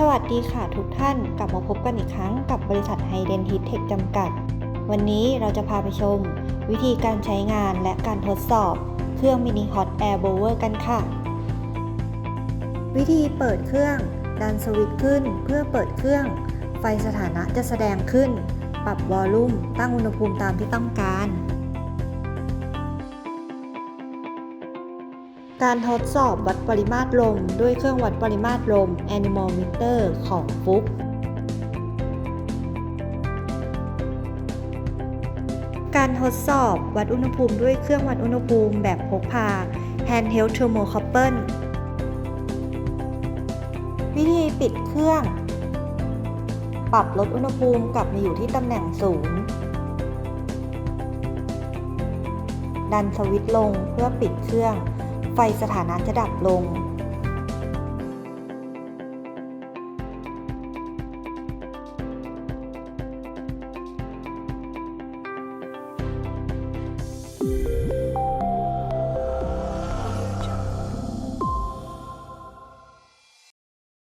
สวัสดีค่ะทุกท่านกลับมาพบกันอีกครั้งกับบริษัทไฮเดนทิเทคจำกัด วันนี้เราจะพาไปชม วิธีการใช้งานและการทดสอบ เครื่องมินิฮอตแอร์โบเวอร์กันค่ะ วิธีเปิดเครื่อง ดันสวิตช์ขึ้นเพื่อเปิดเครื่อง ไฟสถานะจะแสดงขึ้น ปรับวอลลุ่มตั้งอุณหภูมิตามที่ต้องการ การทดสอบวัดปริมาตรลม ด้วยเครื่องวัดปริมาตรลม Animal Meter ของฟุกการทดสอบวัดอุณหภูมิด้วยเครื่องวัดอุณหภูมิแบบพกพา Handheld Thermocouple วิธีปิดเครื่อง ปรับลดอุณหภูมิกลับมาอยู่ที่ตำแหน่งศูนย์ดันสวิตช์ลงเพื่อปิดเครื่อง ไฟสถานะจะดับลง